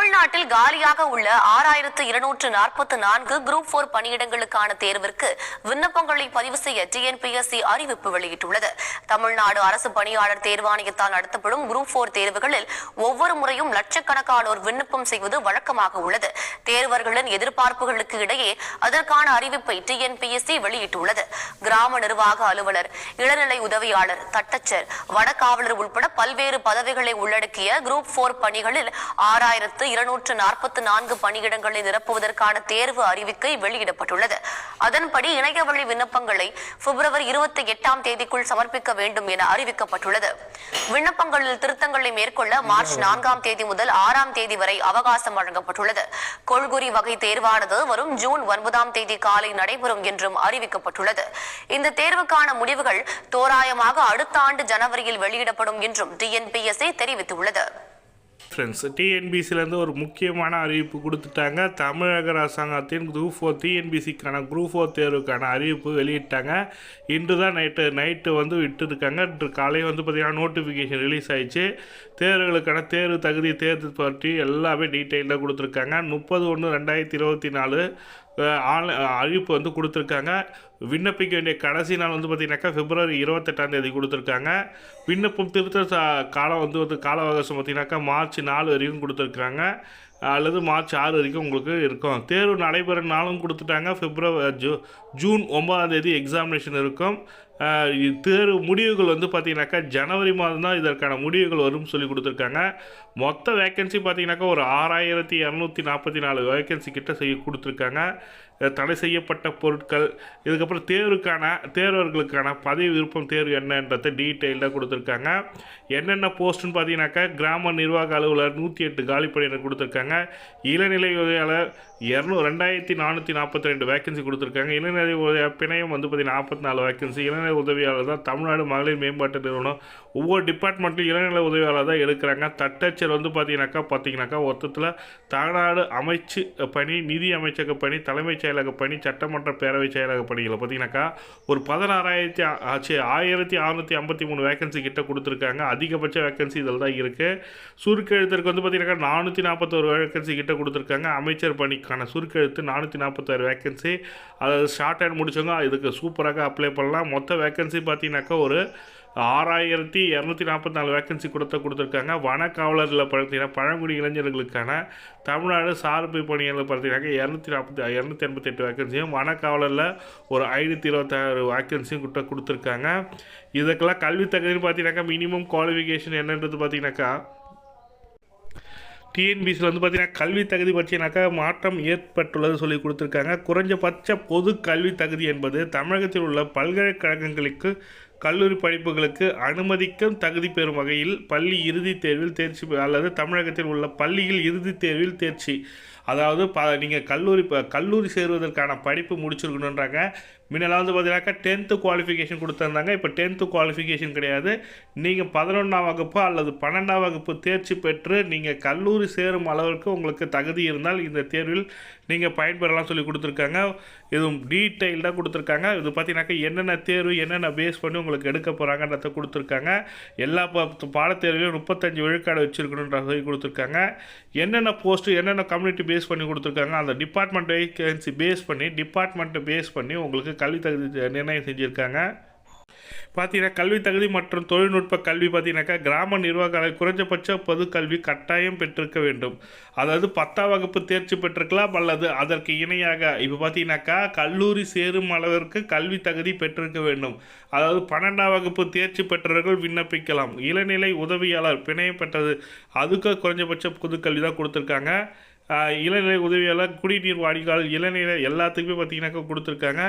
தமிழ்நாட்டில் காலியாக உள்ள ஆறாயிரத்து இருநூற்று நாற்பத்தி நான்கு குரூப் போர் பணியிடங்களுக்கான தேர்விற்கு விண்ணப்பங்களை பதிவு செய்ய டிஎன்பிஎஸ்சி அறிவிப்பு வெளியிட்டுள்ளது. தமிழ்நாடு அரசு பணியாளர் தேர்வாணையத்தால் நடத்தப்படும் குரூப் போர் தேர்வுகளில் ஒவ்வொரு முறையும் லட்சக்கணக்கானோர் விண்ணப்பம் செய்வது வழக்கமாக உள்ளது. தேர்வர்களின் எதிர்பார்ப்புகளுக்கு இடையே அதற்கான அறிவிப்பை டிஎன்பிஎஸ்சி வெளியிட்டுள்ளது. கிராம நிர்வாக அலுவலர் இளநிலை உதவியாளர் தட்டச்சர் வடகாவலர் உட்பட பல்வேறு பதவிகளை உள்ளடக்கிய குரூப் போர் பணிகளில் ஆறாயிரத்து இருநூற்று நாற்பத்தி நான்கு பணியிடங்களை நிரப்புவதற்கான தேர்வு அறிவிக்கை வெளியிடப்பட்டுள்ளது. அதன்படி இணையவழி விண்ணப்பங்களை பிப்ரவரி இருபத்தி எட்டாம் தேதிக்குள் சமர்ப்பிக்க வேண்டும் என அறிவிக்கப்பட்டுள்ளது. விண்ணப்பங்களில் திருத்தங்களை மேற்கொள்ள மார்ச் நான்காம் தேதி முதல் ஆறாம் தேதி வரை அவகாசம் வழங்கப்பட்டுள்ளது. கொள்குறி வகை தேர்வானது வரும் ஜூன் ஒன்பதாம் தேதி காலை நடைபெறும் என்றும் அறிவிக்கப்பட்டுள்ளது. இந்த தேர்வுக்கான முடிவுகள் தோராயமாக அடுத்த ஆண்டு ஜனவரியில் வெளியிடப்படும் என்றும் டிஎன்பிஎஸ்சி தெரிவித்துள்ளது. ஃப்ரெண்ட்ஸ் டிஎன்பிசிலேருந்து ஒரு முக்கியமான அறிவிப்பு கொடுத்துட்டாங்க. தமிழக அரசாங்கத்தின் குரூப் ஃபோர் டிஎன்பிசிக்கான குரூப் ஃபோர் தேர்வுக்கான அறிவிப்பு வெளியிட்டாங்க. இன்று தான் நைட்டு நைட்டு வந்து விட்டுருக்காங்க. இன்று காலை வந்து பார்த்திங்கன்னா நோட்டிஃபிகேஷன் ரிலீஸ் ஆயிடுச்சு. தேர்வுகளுக்கான தேர்வு தகுதி தேர்வு பற்றி எல்லாமே டீட்டெயிலாக கொடுத்துருக்காங்க. முப்பது ஒன்று ரெண்டாயிரத்தி இருபத்தி நாலு ஆன் அறிவிப்பு வந்து கொடுத்துருக்காங்க. விண்ணப்பிக்க வேண்டிய கடைசி நாள் வந்து பார்த்தீங்கன்னாக்கா பிப்ரவரி இருபத்தெட்டாம் தேதி கொடுத்துருக்காங்க. விண்ணப்பம் திருத்த காலம் வந்து வந்து கால அவகாசம் பார்த்தீங்கன்னாக்கா மார்ச் நாலு வரைக்கும் கொடுத்துருக்காங்க. அல்லது மார்ச் ஆறு வரைக்கும் உங்களுக்கு இருக்கும். தேர்வு நடைபெறும் நாளும் கொடுத்துட்டாங்க. பிப்ரவரி ஜூ ஜூன் ஒன்பதாம் தேதி எக்ஸாமினேஷன் இருக்கும். தேர்வு முடிவுகள் வந்து பார்த்தீங்கன்னாக்கா ஜனவரி மாதம் தான் இதற்கான முடிவுகள் வரும்னு சொல்லி கொடுத்துருக்காங்க. மொத்த வேக்கன்சி பார்த்தீங்கன்னாக்கா ஒரு ஆறாயிரத்தி இரநூத்தி நாற்பத்தி நாலு வேக்கன்சி கிட்ட செய்ய கொடுத்துருக்காங்க. தடை செய்யப்பட்ட பொருட்கள் இதுக்கப்புறம் தேர்வுக்கான தேர்வர்களுக்கான பதவி விருப்பம் தேர்வு என்னன்றதை டீட்டெயிலாக கொடுத்துருக்காங்க. என்னென்ன போஸ்ட்டுன்னு பார்த்தீங்கன்னாக்கா கிராம நிர்வாக அலுவலர் நூற்றி எட்டு காலிப்படையினர் கொடுத்துருக்காங்க. இளநிலை உதவியாளர் இரநூ ரெண்டாயிரத்தி நானூற்றி நாற்பத்தி ரெண்டு வேக்கன்சி கொடுத்துருக்காங்க. இளநிலை உதவி பிணையம் வந்து பார்த்தீங்கன்னா நாற்பத்தி நாலு வேக்கன்சி இளநிலை உதவியாளர் தான் தமிழ்நாடு மகளிர் மேம்பாட்டு நிறுவனம். ஒவ்வொரு டிபார்ட்மெண்ட்லையும் இளநிலை உதவியாளர் தான் எடுக்கிறாங்க. தட்டச்சர் வந்து பார்த்தீங்கன்னாக்கா பார்த்தீங்கன்னாக்கா மொத்தத்தில் தமிழ்நாடு அமைச்சு பணி நிதி அமைச்சக பணி தலைமைச் செயலக பணி சட்டமன்ற பேரவை செயலக பணிகளை பார்த்தீங்கன்னாக்கா ஒரு பதினாறாயிரத்தி ஆச்சு ஆயிரத்தி அறநூற்றி ஐம்பத்தி மூணு வேகன்சி கிட்ட கொடுத்துருக்காங்க. அதிகபட்ச வேகன்சி இதில் தான் இருக்குது சுருக்கெழுத்திற்கு வந்து பார்த்தீங்கன்னாக்கா நானூற்றி நாற்பத்தோரு வேகன்சி கிட்ட கொடுத்துருக்காங்க. அமைச்சர் பணிக்கான சுருக்கெழுத்து நானூற்றி நாற்பத்தாறு வேகன்சி அதாவது ஷார்ட் ஹேண்ட் முடிச்சவங்க இதுக்கு சூப்பராக அப்ளை பண்ணலாம். மொத்த வேகன்சி பார்த்தீங்கன்னாக்கா ஒரு ஆறாயிரத்தி இரநூத்தி நாற்பத்தி நாலு வேக்கன்சி கொடுத்த கொடுத்துருக்காங்க. வனக்காவலரில் பார்த்தீங்கன்னா பழங்குடி இளைஞர்களுக்கான தமிழ்நாடு சார்பு பணிகளில் பார்த்தீங்கன்னா இரநூத்தி நாற்பத்தி இரநூத்தி எண்பத்தெட்டு வேக்கன்சியும் வனக்காவலரில் ஒரு ஐநூற்றி இருபத்தாறு வேக்கன்சியும் கிட்ட கொடுத்துருக்காங்க. இதுக்கெல்லாம் கல்வி தகுதின்னு பார்த்தீங்கன்னாக்கா மினிமம் குவாலிஃபிகேஷன் என்னன்றது பார்த்தீங்கன்னாக்கா டிஎன்பிசியில் வந்து பார்த்தீங்கன்னா கல்வி தகுதி பற்றினாக்கா மாற்றம் ஏற்பட்டுள்ளது சொல்லி கொடுத்துருக்காங்க. குறைஞ்சபட்ச பொது கல்வி தகுதி என்பது தமிழகத்தில் உள்ள பல்கலைக்கழகங்களுக்கு கல்லூரி படிப்புகளுக்கு அனுமதிக்கும் தகுதி பெறும் வகையில் பள்ளி இறுதித் தேர்வில் தேர்ச்சி பெ- அல்லது தமிழகத்தில் உள்ள பள்ளியில் இறுதித் தேர்வில் தேர்ச்சி. அதாவது ப நீங்கள் கல்லூரி ப- கல்லூரி சேருவதற்கான படிப்பு முடிச்சிருக்கணுன்றாங்க முன்னெல்லாம் வந்து பார்த்தீங்கன்னாக்கா டென்த்து குவாலிஃபிகேஷன் கொடுத்துருந்தாங்க. இப்போ டென்த்து குவாலிஃபிகேஷன் கிடையாது. நீங்கள் பதினொன்றாம் வகுப்பு அல்லது பன்னெண்டாம் வகுப்பு தேர்ச்சி பெற்று நீங்கள் கல்லூரி சேரும் அளவிற்கு உங்களுக்கு தகுதி இருந்தால் இந்த தேர்வில் நீங்கள் பயன்பெறலாம் சொல்லி கொடுத்துருக்காங்க. இதுவும் டீட்டெயில்டாக கொடுத்துருக்காங்க. இது பார்த்தீங்கன்னாக்கா என்னென்ன தேர்வு என்னென்ன பேஸ் பண்ணி உங்களுக்கு எடுக்க போகிறாங்கன்றத கொடுத்துருக்காங்க. எல்லா பாடத்தேர்விலையும் முப்பத்தஞ்சு விழுக்காடு வச்சுருக்கணுன்ற சொல்லி கொடுத்துருக்காங்க. என்னென்ன போஸ்ட்டு என்னென்ன கம்யூனிட்டி பேஸ் பண்ணி கொடுத்துருக்காங்க அந்த டிபார்ட்மெண்ட் வேகன்சி பேஸ் பண்ணி டிபார்ட்மெண்ட்டை பேஸ் பண்ணி உங்களுக்கு கல்வி தகுதி நிர்ணயம் செஞ்சுருக்காங்க. பார்த்தீங்கன்னா கல்வி தகுதி மற்றும் தொழில்நுட்ப கல்வி பார்த்தீங்கன்னாக்கா கிராம நிர்வாக குறைஞ்சபட்ச பொது கல்வி கட்டாயம் பெற்றிருக்க வேண்டும். அதாவது பத்தாம் வகுப்பு தேர்ச்சி பெற்றிருக்கலாம் அல்லது அதற்கு இணையாக இப்போ பார்த்தீங்கன்னாக்கா கல்லூரி சேரும் அளவிற்கு கல்வி தகுதி பெற்றிருக்க வேண்டும். அதாவது பன்னெண்டாம் வகுப்பு தேர்ச்சி பெற்றவர்கள் விண்ணப்பிக்கலாம். இளநிலை உதவியாளர் பிணையம் பெற்றது. அதுக்கு குறைஞ்சபட்ச பொது கல்வி தான் கொடுத்துருக்காங்க. இளநிலை உதவியாளர் குடிநீர் வாடிக்கால் இளநிலை எல்லாத்துக்குமே பார்த்தீங்கன்னாக்கா கொடுத்துருக்காங்க.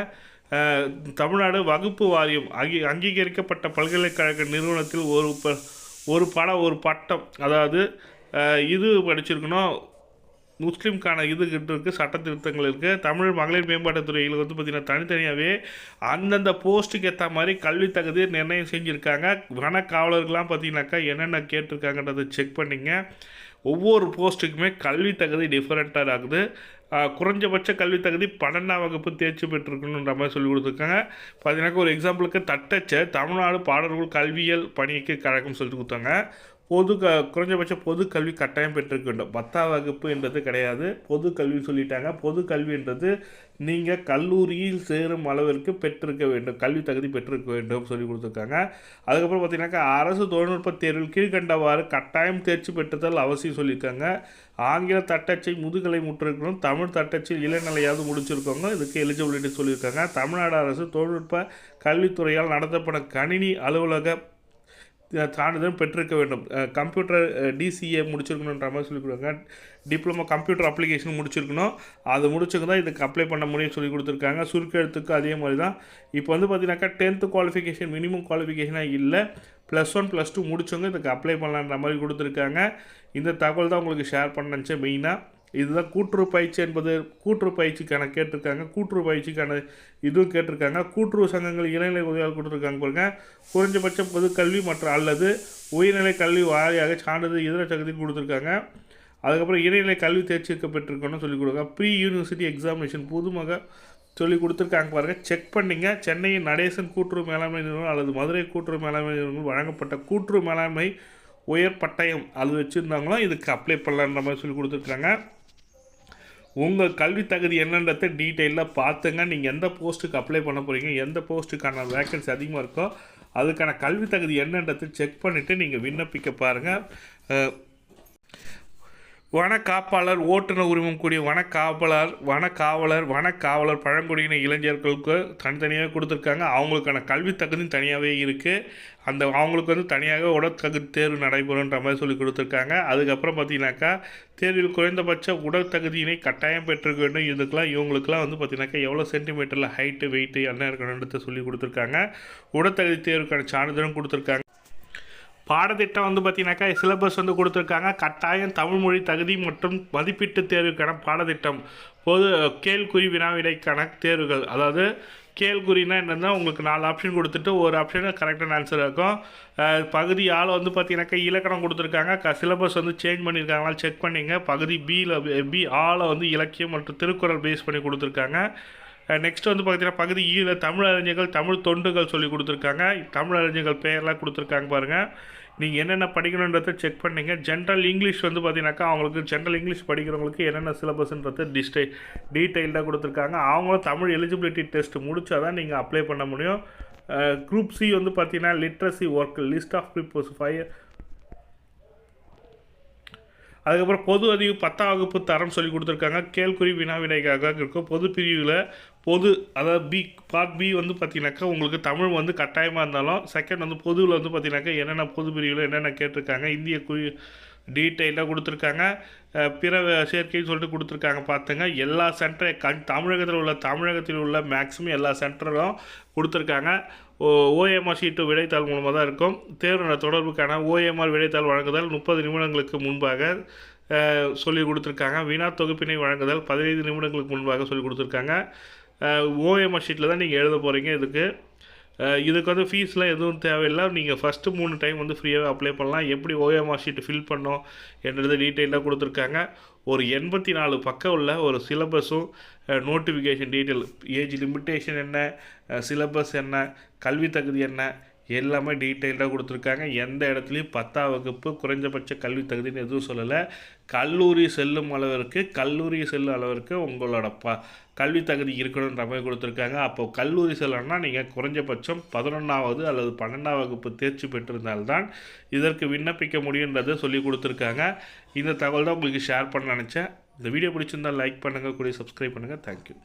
தமிழ்நாடு வகுப்பு வாரியம் அங்கீ அங்கீகரிக்கப்பட்ட பல்கலைக்கழக நிறுவனத்தில் ஒரு ப ஒரு படம் ஒரு பட்டம். அதாவது இது படிச்சிருக்கணும். முஸ்லீம்கான இது கிட்ட இருக்குது சட்ட திருத்தங்கள் இருக்குது தமிழ் மகளிர் மேம்பாட்டுத் துறையில் வந்து பார்த்திங்கன்னா தனித்தனியாகவே அந்தந்த போஸ்ட்டுக்கு ஏற்ற மாதிரி கல்வி தகுதி நிர்ணயம் செஞ்சுருக்காங்க. வனக்காவலர்கள்லாம் பார்த்தீங்கன்னாக்கா என்னென்ன கேட்டிருக்காங்கன்றதை செக் பண்ணிங்க. ஒவ்வொரு போஸ்ட்டுக்குமே கல்வி தகுதி டிஃப்ரெண்ட்டாக இருக்குது. குறைஞ்சபட்ச கல்வி தகுதி பன்னெண்டாம் வகுப்பு தேர்ச்சி பெற்றிருக்கணுன்ற மாதிரி சொல்லி கொடுத்துருக்காங்க. பார்த்தீங்கன்னாக்கா ஒரு எக்ஸாம்பிளுக்கு தட்டச்ச தமிழ்நாடு பாடல்கள் கல்வியியல் பணிக்கு கழகம் சொல்லிட்டு கொடுத்தாங்க. பொது க குறைஞ்சபட்ச பொது கல்வி கட்டாயம் பெற்றிருக்க வேண்டும். பத்தாம் வகுப்பு என்றது கிடையாது. பொது கல்வி சொல்லிட்டாங்க. பொது கல்வின்றது நீங்கள் கல்லூரியில் சேரும் அளவிற்கு பெற்றிருக்க வேண்டும். கல்வி தகுதி பெற்றிருக்க வேண்டும் சொல்லி கொடுத்துருக்காங்க. அதுக்கப்புறம் பார்த்தீங்கன்னாக்கா அரசு தொழில்நுட்ப தேர்வில் கீழ்கண்டவாறு கட்டாயம் தேர்ச்சி பெற்றுதல் அவசியம் சொல்லியிருக்காங்க. ஆங்கில தட்டச்சை முதுகலை முற்றிருக்கணும் தமிழ் தட்டச்சில் இளநிலையாவது முடிச்சிருக்கவங்க இதுக்கு எலிஜிபிலிட்டி சொல்லியிருக்காங்க. தமிழ்நாடு அரசு தொழில்நுட்ப கல்வித்துறையால் நடத்தப்படும் கணினி அலுவலக சான்றிதழும் பெற்றிருக்க வேண்டும். கம்ப்யூட்டர் டிசிஏ முடிச்சிருக்கணுன்ற மாதிரி சொல்லி கொடுக்குறாங்க டிப்ளமோ கம்ப்யூட்டர் அப்ளிகேஷன் முடிச்சிருக்கணும். அது முடிச்சுக்கு தான் இதுக்கு அப்ளை பண்ண முடியும் சொல்லி கொடுத்துருக்காங்க. சுருக்கெழுத்துக்கு அதே மாதிரி தான். இப்போ வந்து பார்த்தீங்கன்னாக்கா டென்த்து குவாலிஃபிகேஷன் மினிமம் குவாலிஃபிகேஷனாக இல்லை. ப்ளஸ் ஒன் ப்ளஸ் டூ முடிச்சவங்க இதுக்கு அப்ளை பண்ணலான்ற மாதிரி கொடுத்துருக்காங்க. இந்த தகவல் தான் உங்களுக்கு ஷேர் பண்ண நினச்சேன் மெயினாக இதுதான் கூட்டுறவு பயிற்சி என்பது. கூட்டுறவு பயிற்சிக்கான கேட்டிருக்காங்க. கூட்டுறவு பயிற்சிக்கான இதுவும் கேட்டிருக்காங்க. கூட்டுறவு சங்கங்கள் இளநிலை உதவியாளர் கொடுத்துருக்காங்க பாருங்க. குறைஞ்சபட்ச கல்வி மற்றும் அல்லது உயர்நிலை கல்வி வாரியாக சான்றிதழ் இதர தகுதி கொடுத்துருக்காங்க. அதுக்கப்புறம் இடைநிலை கல்வி தேர்ச்சி பெற்றிருக்கணும்னு சொல்லி கொடுக்குறாங்க ப்ரீ யூனிவர்சிட்டி எக்ஸாமினேஷன் புதுமக சொல்லி கொடுத்துருக்காங்க பாருங்கள் செக் பண்ணிங்க. சென்னையின் நடேசன் கூட்டுறவு மேலாண்மை நிறுவனம் அல்லது மதுரை கூட்டுறவு மேலாண்மை நிறுவனம் வழங்கப்பட்ட கூட்டுறவு மேலாண்மை உயர் பட்டயம் அது வச்சுருந்தாங்களோ இதுக்கு அப்ளை பண்ணலான்ற மாதிரி சொல்லி கொடுத்துருக்காங்க. உங்கள் கல்வி தகுதி என்னன்றதை டீட்டெயிலாக பார்த்துங்க. நீங்கள் எந்த போஸ்ட்டுக்கு அப்ளை பண்ண போகிறீங்க எந்த போஸ்ட்டுக்கான வேக்கன்சி அதிகமாக இருக்கோ அதுக்கான கல்வி தகுதி என்னன்றதை செக் பண்ணிவிட்டு நீங்கள் விண்ணப்பிக்க பாருங்கள் வனக்காப்பாளர் ஓட்டுநர் உரிமம் கூடிய வனக்காவலர் வனக்காவலர் வனக்காவலர் பழங்குடியின இளைஞர்களுக்கு தனித்தனியாக கொடுத்துருக்காங்க. அவங்களுக்கான கல்வி தகுதி தனியாகவே இருக்குது அந்த அவங்களுக்கு வந்து தனியாக உடற்தகுதி தேர்வு நடைபெறுன்ற மாதிரி சொல்லி கொடுத்துருக்காங்க. அதுக்கப்புறம் பார்த்தீங்கன்னாக்கா தேர்வில் குறைந்தபட்ச உடற்தகுதியினை கட்டாயம் பெற்றிருக்க வேண்டும். இதுக்கெல்லாம் இவங்களுக்குலாம் வந்து பார்த்தீங்கன்னாக்கா எவ்வளோ சென்டிமீட்டரில் ஹைட்டு வெயிட்டு என்ன இருக்கணுன்றத சொல்லி கொடுத்துருக்காங்க. உடற்தகுதி தேர்வுக்கான சான்றிதழும் கொடுத்துருக்காங்க. பாடத்திட்டம் வந்து பார்த்தீங்கன்னாக்கா சிலபஸ் வந்து கொடுத்துருக்காங்க. கட்டாயம் தமிழ்மொழி தகுதி மற்றும் மதிப்பீட்டு தேர்வுக்கான பாடத்திட்டம். பொது கேள்குறி வினாவிடைக்கான தேர்வுகள். அதாவது கேள்குறினா என்னன்னா உங்களுக்கு நாலு ஆப்ஷன் கொடுத்துட்டு ஒரு ஆப்ஷன் கரெக்டான ஆன்சர் இருக்கும். பகுதி ஆள் வந்து பார்த்தீங்கன்னாக்கா இலக்கணம் கொடுத்துருக்காங்க. க சிலபஸ் வந்து சேஞ்ச் பண்ணியிருக்காங்களா செக் பண்ணிங்க. பகுதி பியில் பி ஆளை வந்து இலக்கியம் மற்றும் திருக்குறள் பேஸ் பண்ணி கொடுத்துருக்காங்க. நெக்ஸ்ட் வந்து பார்த்தீங்கன்னா பகுதி ஈழ தமிழ் அறிஞர்கள் தமிழ் தொண்டுகள் சொல்லி கொடுத்துருக்காங்க. தமிழ் அறிஞர்கள் கொடுத்துருக்காங்க பாருங்கள் நீங்கள் என்னென்ன படிக்கணுன்றதை செக் பண்ணீங்க. ஜென்ரல் இங்கிலீஷ் வந்து பார்த்தீங்கன்னாக்கா அவங்களுக்கு ஜென்ரல் இங்கிலீஷ் படிக்கிறவங்களுக்கு என்னென்ன சிலபஸ்ன்றது டிஸ்டை டீட்டெயில்டாக கொடுத்துருக்காங்க. அவங்களும் தமிழ் எலிஜிபிலிட்டி டெஸ்ட் முடிச்சா தான் நீங்கள் அப்ளை பண்ண முடியும். குரூப் சி வந்து பார்த்தீங்கன்னா literacy work list of peoples five அதுக்கப்புறம் பொது அறிவு பத்தாம் வகுப்பு தரம் சொல்லி கொடுத்துருக்காங்க. கேள்குறி வினா விடைக்காக இருக்கும். பொது பிரிவில் பொது அதாவது பி பார்ட் பி வந்து பார்த்தீங்கன்னாக்கா உங்களுக்கு தமிழ் வந்து கட்டாயமாக இருந்தாலும் செகண்ட் வந்து பொதுவில் வந்து பார்த்தீங்கன்னாக்கா என்னென்ன பொது பிரிவில் என்னென்ன கேட்டிருக்காங்க இந்திய குறி டீட்டெயிலாக கொடுத்துருக்காங்க பிற சேர்க்கைன்னு சொல்லிட்டு கொடுத்துருக்காங்க பார்த்துங்க எல்லா சென்டரை கண் தமிழகத்தில் உள்ள தமிழகத்தில் உள்ள மேக்ஸிமம் எல்லா சென்டரும் கொடுத்துருக்காங்க. ஓஎம்ஆர் சீட்டு விடைத்தாள் மூலமாக தான் இருக்கும். தேர்வு தொடர்புக்கான ஓஎம்ஆர் விடைத்தாள் வழங்குதல் முப்பது நிமிடங்களுக்கு முன்பாக சொல்லி கொடுத்துருக்காங்க. வினா தொகுப்பினை வழங்குதல் பதினைந்து நிமிடங்களுக்கு முன்பாக சொல்லி கொடுத்துருக்காங்க. ஓஎம்ஆர் ஷீட்டில் தான் நீங்கள் எழுத போகிறீங்க இதுக்கு. இதுக்கு வந்து ஃபீஸ்லாம் எதுவும் தேவையில்லை. நீங்கள் ஃபஸ்ட்டு மூணு டைம் வந்து ஃப்ரீயாகவே அப்ளை பண்ணலாம். எப்படி ஓஎம்ஆர் ஷீட்டு ஃபில் பண்ணோம் என்றது டீட்டெயிலாக கொடுத்துருக்காங்க. ஒரு எண்பத்தி நாலு பக்கம் உள்ள ஒரு சிலபஸும் நோட்டிஃபிகேஷன் டீட்டெயில் ஏஜ் லிமிட்டேஷன் என்ன சிலபஸ் என்ன கல்வி தகுதி என்ன எல்லாமே டீட்டெயில்டாக கொடுத்துருக்காங்க. எந்த இடத்துலையும் பத்தாம் வகுப்பு குறைஞ்சபட்ச கல்வி தகுதின்னு எதுவும் சொல்லலை. கல்லூரி செல்லும் அளவிற்கு கல்லூரி செல்லும் அளவிற்கு உங்களோட ப கல்வி தகுதி இருக்கணுன்ற மாதிரி கொடுத்துருக்காங்க. அப்போ கல்லூரி செல்லணும்னா நீங்கள் குறைஞ்சபட்சம் பதினொன்றாவது அல்லது பன்னெண்டாம் வகுப்பு தேர்ச்சி பெற்றிருந்தால்தான் இதற்கு விண்ணப்பிக்க முடியுன்றதை சொல்லி கொடுத்துருக்காங்க. இந்த தகவல் தான் உங்களுக்கு ஷேர் பண்ண நினச்சேன். இந்த வீடியோ பிடிச்சிருந்தால் லைக் பண்ணுங்கள் கூட சப்ஸ்கிரைப் பண்ணுங்கள் தேங்க்யூ